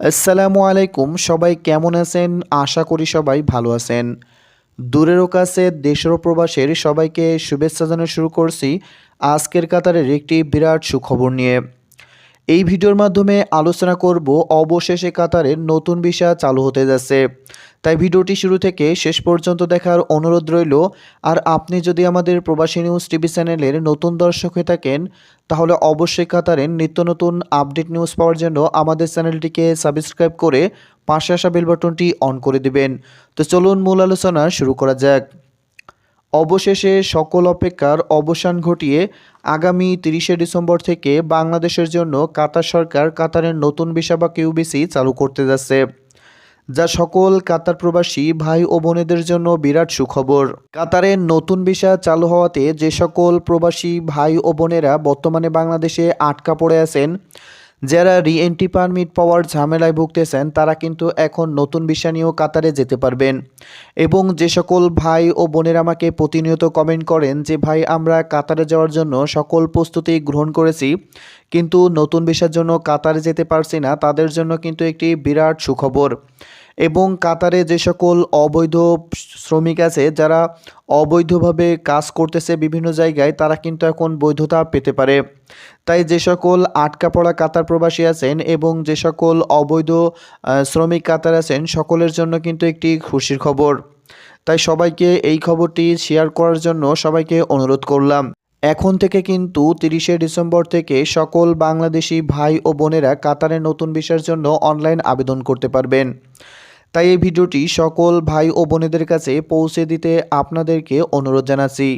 আসসালামু আলাইকুম, সবাই কেমন আছেন? আশা করি সবাই ভালো আছেন। দূরেরও কাছে দেশের প্রবাসের সবাইকে শুভেচ্ছা জানানো শুরু করছি আজকের কাতারের একটি বিরাট সুখবর নিয়ে। এই ভিডিওর মাধ্যমে আলোচনা করব অবশেষে কাতারের নতুন ভিসা চালু হতে যাচ্ছে। তাই ভিডিওটি শুরু থেকে শেষ পর্যন্ত দেখার অনুরোধ রইল। আর আপনি যদি আমাদের প্রবাসী নিউজ টিভি চ্যানেলের নতুন দর্শক হয়ে থাকেন, তাহলে অবশ্যই কাতারের নিত্য নতুন আপডেট নিউজ পাওয়ার জন্য আমাদের চ্যানেলটিকে সাবস্ক্রাইব করে পাশে আসা বেল বাটনটি অন করে দিবেন। তো চলুন মূল আলোচনা শুরু করা যাক। অবশেষে সকল অপেক্ষার অবসান ঘটিয়ে আগামী তিরিশে ডিসেম্বর থেকে বাংলাদেশের জন্য কাতার সরকার কাতারের নতুন ভিসা বা কিউবিসি চালু করতে যাচ্ছে, যা সকল কাতার প্রবাসী, ভাই ও বোনেদের জন্য বিরাট সুখবর। কাতারের নতুন ভিসা চালু হওয়াতে যে সকল প্রবাসী, ভাই ও বোনেরা বর্তমানে বাংলাদেশে আটকা পড়ে আছেন যারা রি এন্ট্রি পারমিট পাওয়ার ঝামেলায় ভুগতেছেন, তারা কিন্তু এখন নতুন বিষয় নিয়েও কাতারে যেতে পারবেন। এবং যে সকল ভাই ও বোনের আমাকে প্রতিনিয়ত কমেন্ট করেন যে, ভাই, আমরা কাতারে যাওয়ার জন্য সকল প্রস্তুতি গ্রহণ করেছি, কিন্তু নতুন বিষয়ের জন্য কাতারে যেতে পারছি না। তাদের জন্য কিন্তু একটি বিরাট সুখবর। এবং কাতারে যে সকল অবৈধ শ্রমিক আছে, যারা অবৈধভাবে কাজ করতেছে বিভিন্ন জায়গায়, তারা কিন্তু এখন বৈধতা পেতে পারে। তাই যে সকল আটকা পড়া কাতার প্রবাসী আছেন এবং যে সকল অবৈধ শ্রমিক কাতার আছেন, সকলের জন্য কিন্তু একটি খুশির খবর। তাই সবাইকে এই খবরটি শেয়ার করার জন্য সবাইকে অনুরোধ করলাম। এখন থেকে কিন্তু তিরিশে ডিসেম্বর থেকে সকল বাংলাদেশি ভাই ও বোনেরা কাতারে নতুন ভিসার জন্য অনলাইন আবেদন করতে পারবেন। তাই এই ভিডিওটি সকল ভাই ও বোনেদের কাছে পৌঁছে দিতে আপনাদেরকে অনুরোধ জানাচ্ছি।